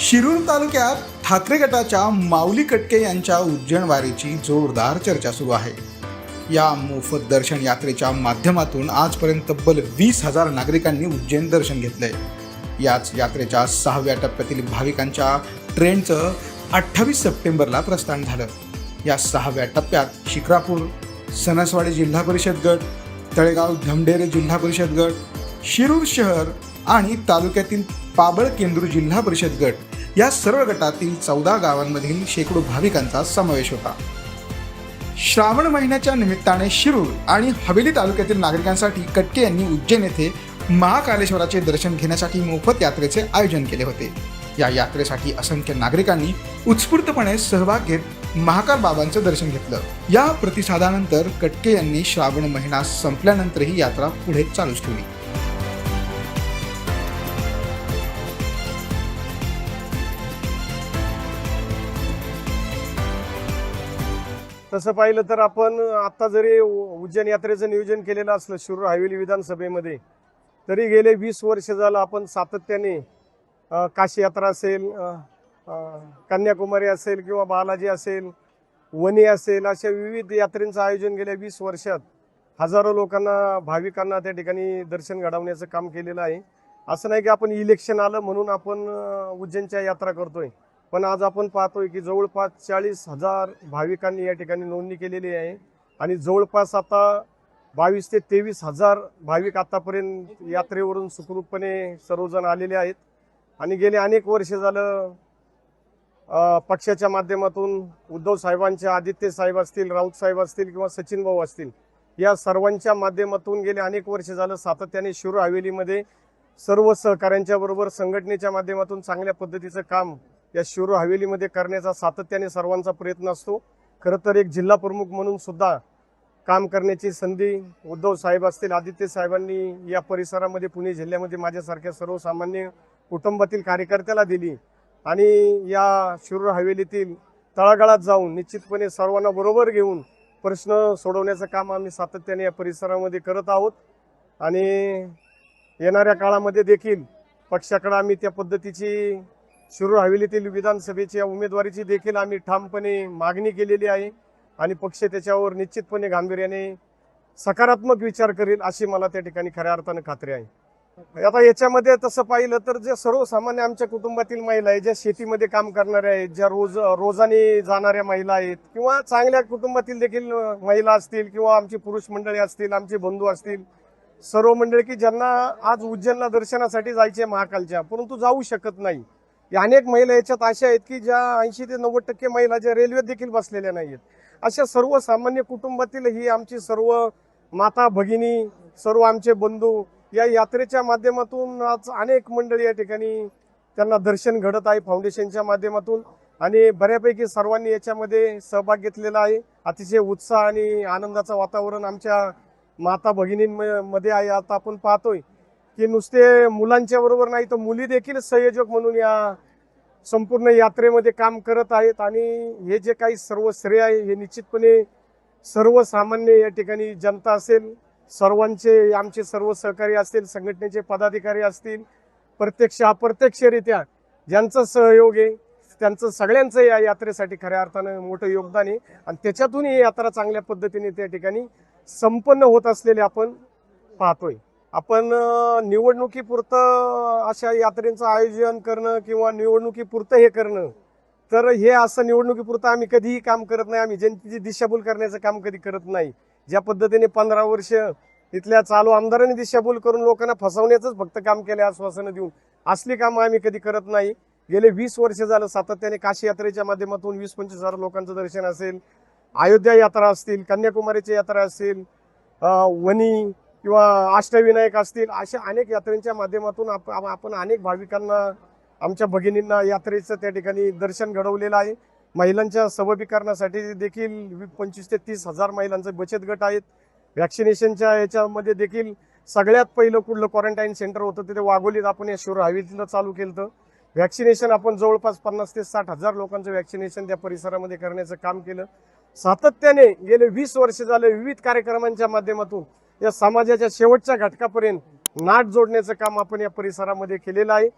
शिरूर तालुक्यात ठाकरे गटाच्या माऊली कटके यांच्या उज्जैन वारीची जोरदार चर्चा सुरू आहे. या मोफत दर्शन यात्रेच्या माध्यमातून आजपर्यंत तब्बल वीस हजार नागरिकांनी उज्जैन दर्शन घेतलंय. याच यात्रेच्या सहाव्या टप्प्यातील भाविकांच्या ट्रेनचं अठ्ठावीस सप्टेंबरला प्रस्थान झालं. या सहाव्या टप्प्यात शिक्रापूर सणसवाडी जिल्हा परिषद गट तळेगाव धमडेरे जिल्हा परिषद गट शिरूर शहर आणि तालुक्यातील पाबळ केंद्र जिल्हा परिषद गट या सर्व गटातील चौदा गावांमधील शेकडो भाविकांचा समावेश होता. श्रावण महिन्याच्या निमित्ताने शिरूर आणि हवेली तालुक्यातील नागरिकांसाठी कटके यांनी उज्जैन येथे महाकालेश्वराचे दर्शन घेण्यासाठी मोफत यात्रेचे आयोजन केले होते. या यात्रेसाठी असंख्य नागरिकांनी उत्स्फूर्तपणे सहभाग घेत महाकाल बाबांचं दर्शन घेतलं. या प्रतिसादानंतर कटके यांनी श्रावण महिना संपल्यानंतरही यात्रा पुढे चालूच ठेवली. तसं पाहिलं तर आपण आत्ता जरी उज्जैन यात्रेचं नियोजन केलेलं असलं शिरूर हायवेली विधानसभेमध्ये तरी गेले वीस वर्ष झालं आपण सातत्याने काशी यात्रा असेल कन्याकुमारी असेल किंवा बालाजी असेल वणी असेल अशा विविध यात्रेंचं आयोजन गेल्या वीस वर्षात हजारो लोकांना भाविकांना त्या ठिकाणी दर्शन घडवण्याचं काम केलेलं आहे. असं नाही की आपण इलेक्शन आलं म्हणून आपण उज्जैनच्या यात्रा करतोय. पण आज आपण पाहतोय की जवळपास चाळीस हजार भाविकांनी या ठिकाणी नोंदणी केलेली आहे. आणि जवळपास आता बावीस ते तेवीस हजार भाविक आतापर्यंत यात्रेवरून सुखरूपपणे सर्वजण आलेले आहेत. आणि गेले अनेक वर्ष झालं पक्षाच्या माध्यमातून उद्धव साहेबांच्या आदित्य साहेब असतील राऊत साहेब असतील किंवा सचिन भाऊ असतील या सर्वांच्या माध्यमातून गेले अनेक वर्ष झालं सातत्याने शिरो हवेलीमध्ये सर्व सहकाऱ्यांच्या बरोबर संघटनेच्या माध्यमातून चांगल्या पद्धतीचं काम या शिरूर हवेलीमध्ये करण्याचा सातत्याने सर्वांचा प्रयत्न असतो. खरं तर एक जिल्हा प्रमुख म्हणून सुद्धा काम करण्याची संधी उद्धव साहेब असतील आदित्य साहेबांनी या परिसरामध्ये पुणे जिल्ह्यामध्ये माझ्यासारख्या सर्वसामान्य कुटुंबातील कार्यकर्त्याला दिली आणि या शिरूर हवेलीतील तळागाळात जाऊन निश्चितपणे सर्वांना बरोबर घेऊन प्रश्न सोडवण्याचं काम आम्ही सातत्याने या परिसरामध्ये करत आहोत. आणि येणाऱ्या काळामध्ये देखील पक्षाकडे आम्ही त्या पद्धतीची शिरूर हवेलीतील विधानसभेच्या उमेदवारीची देखील आम्ही ठामपणे मागणी केलेली आहे आणि पक्ष त्याच्यावर निश्चितपणे गांभीर्याने सकारात्मक विचार करेल अशी मला त्या ठिकाणी खऱ्या अर्थानं खात्री आहे. आता याच्यामध्ये तसं पाहिलं तर जे सर्वसामान्य आमच्या कुटुंबातील महिला आहेत ज्या शेतीमध्ये काम करणाऱ्या आहेत ज्या रोज रोजाने जाणाऱ्या महिला आहेत किंवा चांगल्या कुटुंबातील देखील महिला असतील किंवा आमची पुरुष मंडळी असतील आमचे बंधू असतील सर्व मंडळी की ज्यांना आज उज्जैनला दर्शनासाठी जायचे महाकालच्या परंतु जाऊ शकत नाही. या अनेक महिला याच्यात अशा आहेत की ज्या ऐंशी ते नव्वद टक्के महिला ज्या रेल्वेत देखील बसलेल्या नाहीत अशा सर्वसामान्य कुटुंबातील ही आमची सर्व माता भगिनी सर्व आमचे बंधू या यात्रेच्या माध्यमातून आज अनेक मंडळी या ठिकाणी त्यांना दर्शन घडत आहे फाउंडेशनच्या माध्यमातून आणि बऱ्यापैकी सर्वांनी याच्यामध्ये सहभाग घेतलेला आहे. अतिशय उत्साह आणि आनंदाचं वातावरण आमच्या माता भगिनींमध्ये आहे. आता आपण पाहतोय की नुसते मुलांच्या बरोबर नाही तर मुली देखील संयोजक म्हणून या संपूर्ण यात्रेमध्ये काम करत आहेत. आणि हे जे काही सर्व श्रेय आहे हे निश्चितपणे सर्वसामान्य या ठिकाणी जनता असेल सर्वांचे आमचे सर्व सहकारी असतील संघटनेचे पदाधिकारी असतील प्रत्यक्ष अप्रत्यक्षरित्या ज्यांचं सहयोग आहे त्यांचं सगळ्यांचं या यात्रेसाठी खऱ्या अर्थानं मोठं योगदान आहे. आणि त्याच्यातून ही यात्रा चांगल्या पद्धतीने त्या ठिकाणी संपन्न होत असलेले आपण पाहतोय. आपण निवडणुकीपुरतं अशा यात्रेचं आयोजन करणं किंवा निवडणुकीपुरतं हे करणं तर हे असं निवडणुकीपुरतं आम्ही कधीही काम करत नाही. आम्ही जनतेची दिशाभूल करण्याचं काम कधी करत नाही. ज्या पद्धतीने पंधरा वर्ष इथल्या चालू आमदारांनी दिशाभूल करून लोकांना फसवण्याचंच फक्त काम केलं आश्वासनं देऊन असली कामं आम्ही कधी करत नाही. गेले वीस वर्ष झालं सातत्याने काशी यात्रेच्या माध्यमातून वीस पंचवीस हजार लोकांचं दर्शन असेल अयोध्या यात्रा असतील कन्याकुमारीची यात्रा असेल वणी वनी किंवा अष्टविनायक असतील अशा अनेक यात्रेंच्या माध्यमातून आप- आपण अनेक भाविकांना आमच्या भगिनींना यात्रेचं त्या ठिकाणी दर्शन घडवलेलं आहे. महिलांच्या सबलीकरणासाठी देखील वी- पंचवीस ते तीस हजार महिलांचे बचत गट आहेत. व्हॅक्सिनेशनच्या याच्यामध्ये देखील सगळ्यात पहिलं कुठलं क्वारंटाईन सेंटर होतं तिथे वाघोलीत आपण या शिवर हवेलीला चालू केलं होतं व्हॅक्सिनेशन आपण जवळपास पन्नास ते साठ हजार लोकांचं व्हॅक्सिनेशन त्या परिसरामध्ये करण्याचं काम केलं. सातत्याने गेले वीस वर्ष झाले विविध कार्यक्रमांच्या माध्यमातून या समाजाच्या शेवटच्या घटकापर्यंत नाट जोडण्याचं काम आपण या परिसरामध्ये केलेलं आहे.